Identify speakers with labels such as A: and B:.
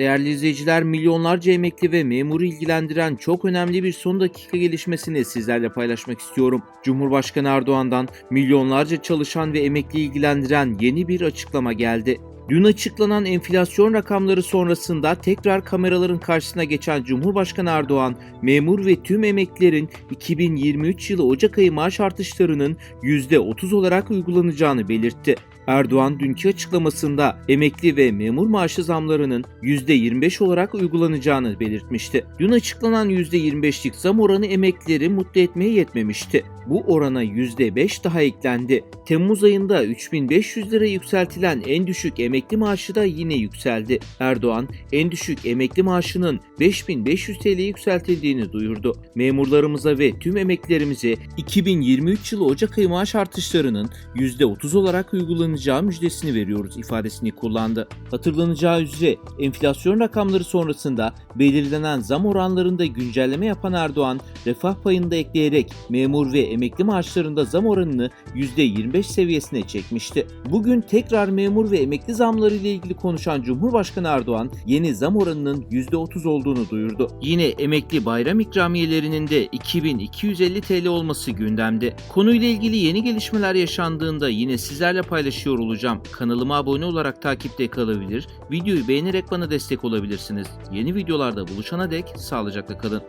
A: Değerli izleyiciler, milyonlarca emekli ve memuru ilgilendiren çok önemli bir son dakika gelişmesini sizlerle paylaşmak istiyorum. Cumhurbaşkanı Erdoğan'dan milyonlarca çalışan ve emekli ilgilendiren yeni bir açıklama geldi. Dün açıklanan enflasyon rakamları sonrasında tekrar kameraların karşısına geçen Cumhurbaşkanı Erdoğan, memur ve tüm emeklilerin 2023 yılı Ocak ayı maaş artışlarının %30 olarak uygulanacağını belirtti. Erdoğan dünkü açıklamasında emekli ve memur maaşı zamlarının %25 olarak uygulanacağını belirtmişti. Dün açıklanan %25'lik zam oranı emeklileri mutlu etmeye yetmemişti. Bu orana %5 daha eklendi. Temmuz ayında 3500 lira yükseltilen en düşük emekli maaşı da yine yükseldi. Erdoğan, en düşük emekli maaşının 5500 TL'ye yükseltildiğini duyurdu. Memurlarımıza ve tüm emeklilerimize 2023 yılı Ocak ayı maaş artışlarının %30 olarak uygulanacağı müjdesini veriyoruz ifadesini kullandı. Hatırlanacağı üzere enflasyon rakamları sonrasında belirlenen zam oranlarında güncelleme yapan Erdoğan, refah payını da ekleyerek memur ve emekli maaşlarında zam oranını %25 seviyesine çekmişti. Bugün tekrar memur ve emekli zamları ile ilgili konuşan Cumhurbaşkanı Erdoğan, yeni zam oranının %30 olduğunu duyurdu. Yine emekli bayram ikramiyelerinin de 2250 TL olması gündemde. Konuyla ilgili yeni gelişmeler yaşandığında yine sizlerle paylaşıyor olacağım. Kanalıma abone olarak takipte kalabilir, videoyu beğenerek bana destek olabilirsiniz. Yeni videolarda buluşana dek sağlıcakla kalın.